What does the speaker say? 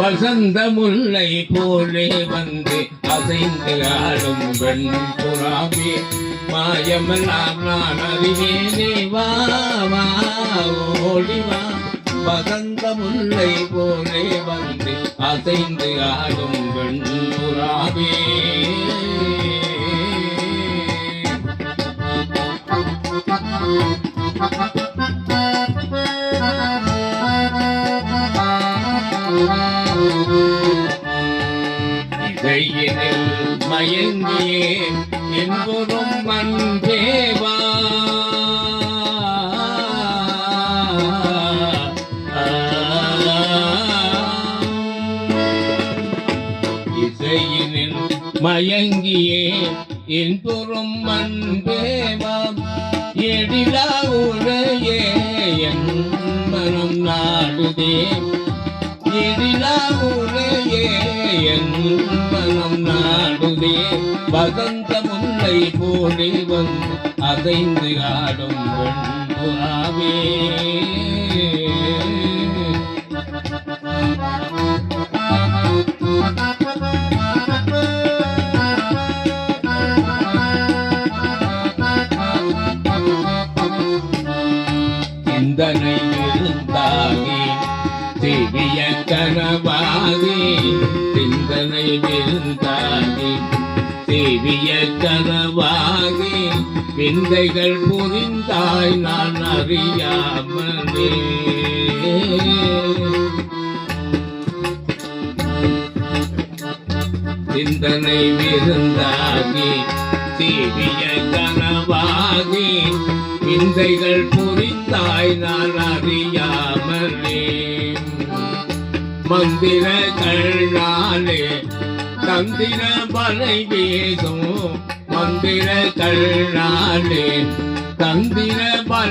வசந்த முல்லை போலே வந்து அசைந்து ஆடும் பெண் புறாமே. மாயமெல்லாம் நான் அறிவேனே வா வா வசந்த முல்லை போலே வந்து அசைந்து ஆடும் பெண் புறாவே கையினில் மயங்கியே என்பதும் மன்பேவா இசையினில் மயங்கியே என்புறும் மன்பேவாம் எடிலா உரையே என் மனம் நாடுதே. எழிலா என் மனம் நாடுதே வசந்த முல்லை போலே வந்து அதைந்து ஆடும் வெண்புறாவே சிந்தனை இருந்தாகி சிறிய கனவாகி சிந்தனை விருந்தாதி சிறிய கனவாகி விந்தைகள் புரிந்தாய் நான் அறியாமலே. சிந்தனை விருந்தாகி சீவிய கனவாகி விந்தைகள் புரிந்தாய் நான் அறியாமலே. மந்திர கண்ணாலே தந்திர பலை வீசும் மந்திர கண்ணாலே தந்திர பல